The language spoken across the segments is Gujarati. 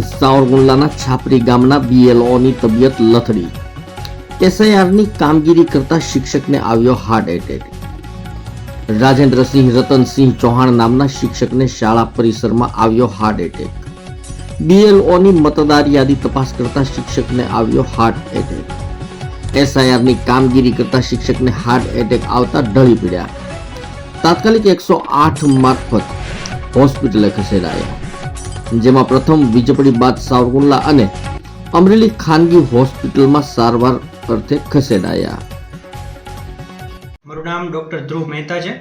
સાવરકુંડલાના છાપરી ગામના બીએલઓની તબિયત લથડી. એસઆઈઆરની કામગીરી કરતા શિક્ષકને આવ્યો હાર્ટ એટેક રાજેન્દ્રસિંહ રતનસિંહ ચૌહાણ નામના શિક્ષકને શાળા પરિસરમાં આવ્યો હાર્ટ એટેક બીએલઓની મતદાર યાદી તપાસ કરતા શિક્ષકને આવ્યો હાર્ટ એટેક એસઆઈઆરની કામગીરી કરતા શિક્ષકને હાર્ટ એટેક આવતા ઢળી પડ્યા. તાત્કાલિક એકસો આઠ મારફત હોસ્પિટલે ખસેડાયા. જેમાં પ્રથમ વીજપડી બાદ સાવરકુંડલા અને અમરેલી ખાનગી હોસ્પિટલમાં સારવાર અર્થે ખસેડાયા. મારું નામ ડૉક્ટર ધ્રુવ મહેતા છે.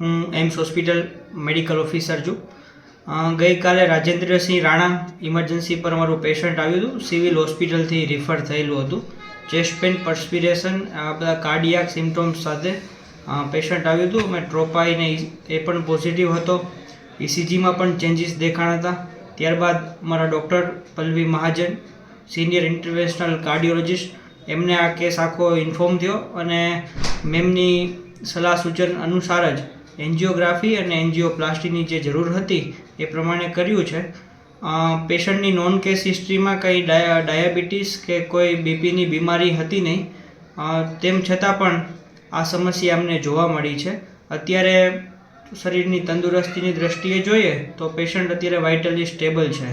હું એમ્સ હોસ્પિટલ મેડિકલ ઓફિસર છું. ગઈકાલે રાજેન્દ્રસિંહ રાણા ઇમરજન્સી પર અમારું પેશન્ટ આવ્યું હતું. સિવિલ હોસ્પિટલથી રિફર થયેલું હતું. ચેસ્ટ પેન, પર્સ્પિરેશન, આ બધા કાર્ડિયાક સિમ્ટોમ્સ સાથે પેશન્ટ આવ્યું હતું. મેં ટ્રોપાઈને એ પણ પોઝિટિવ હતો. ઇસીજીમાં પણ ચેન્જીસ દેખાણ હતા. ત્યારબાદ મારા doctor Pallavi Mahajan, senior international cardiologist, એમને આ કેસ આખો ઇન્ફોર્મ થયો અને મેમની સલાહ સૂચન અનુસાર જ એન્જિયોગ્રાફી અને એન્જિયોપ્લાસ્ટીની જે જરૂર હતી એ પ્રમાણે કર્યું છે. પેશન્ટની નોન કેસ હિસ્ટ્રીમાં કંઈ ડાયા, ડાયાબિટીસ કે કોઈ બીપીની બીમારી હતી નહીં. તેમ છતાં પણ આ સમસ્યા અમને જોવા મળી છે. અત્યારે શરીરની તંદુરસ્તીની દ્રષ્ટિએ જોઈએ તો પેશન્ટ અત્યારે વાઇટલી સ્ટેબલ છે.